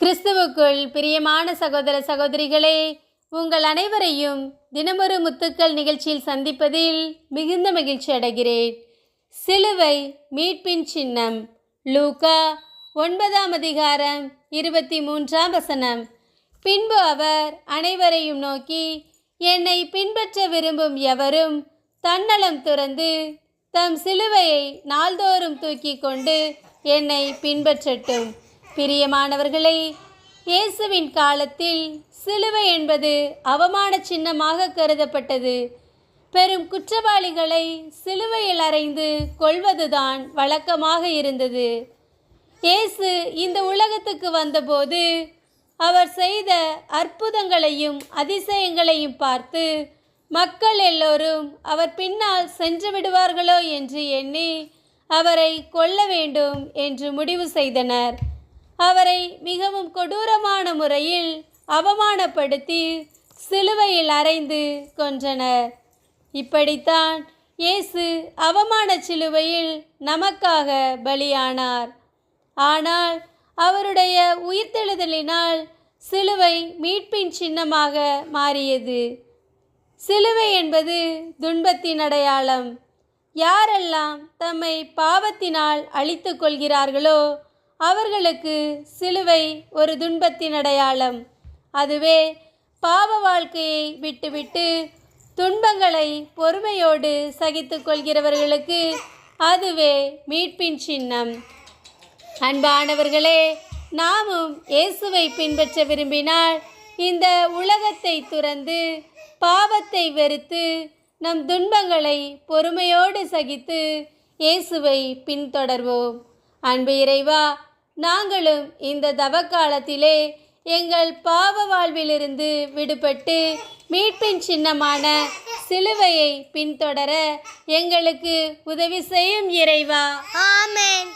கிறிஸ்துவுக்குள் பிரியமான சகோதர சகோதரிகளே உங்கள் அனைவரையும் தினமொரு முத்துக்கள் நிகழ்ச்சியில் சந்திப்பதில் மிகுந்த மகிழ்ச்சி அடைகிறேன். சிலுவை மீட்பின் சின்னம் லூகா ஒன்பதாம் அதிகாரம் இருபத்தி மூன்றாம் வசனம். பின்பு அவர் அனைவரையும் நோக்கி என்னை பின்பற்ற விரும்பும் எவரும் தன்னலம் துறந்து தம் சிலுவையை நாள்தோறும் தூக்கி கொண்டு என்னை பின்பற்றட்டும். பிரியமானவர்களே இயேசுவின் காலத்தில் சிலுவை என்பது அவமான சின்னமாக கருதப்பட்டது. பெரும் குற்றவாளிகளை சிலுவையில் அறைந்து கொள்வதுதான் வழக்கமாக இருந்தது. இயேசு இந்த உலகத்துக்கு வந்தபோது அவர் செய்த அற்புதங்களையும் அதிசயங்களையும் பார்த்து மக்கள் எல்லோரும் அவர் பின்னால் சென்று விடுவார்களோ என்று எண்ணி அவரை கொல்ல வேண்டும் என்று முடிவு செய்தனர். அவரை மிகவும் கொடூரமான முறையில் அவமானப்படுத்தி சிலுவையில் அறைந்து கொன்றனர். இப்படித்தான் இயேசு அவமான சிலுவையில் நமக்காக பலியானார். ஆனால் அவருடைய உயிர்த்தெழுதலினால் சிலுவை மீட்பின் சின்னமாக மாறியது. சிலுவை என்பது துன்பத்தின் அடையாளம். யாரெல்லாம் தம்மை பாவத்தினால் அழித்து கொள்கிறார்களோ அவர்களுக்கு சிலுவை ஒரு துன்பத்தின் அடையாளம் அதுவே பாவ வாழ்க்கையை விட்டுவிட்டு துன்பங்களை பொறுமையோடு சகித்து கொள்கிறவர்களுக்கு அதுவே மீட்பின் சின்னம். அன்பானவர்களே நாமும் இயேசுவை பின்பற்ற விரும்பினால் இந்த உலகத்தை துறந்து பாவத்தை வெறுத்து நம் துன்பங்களை பொறுமையோடு சகித்து இயேசுவை பின்தொடர்வோம். அன்பு இறைவா நாங்களும் இந்த தவக்காலத்திலே எங்கள் பாவ வாழ்விலிருந்து விடுபட்டு மீட்பின் சின்னமான சிலுவையை பின்தொடர எங்களுக்கு உதவி செய்யும் இறைவா. ஆமேன்.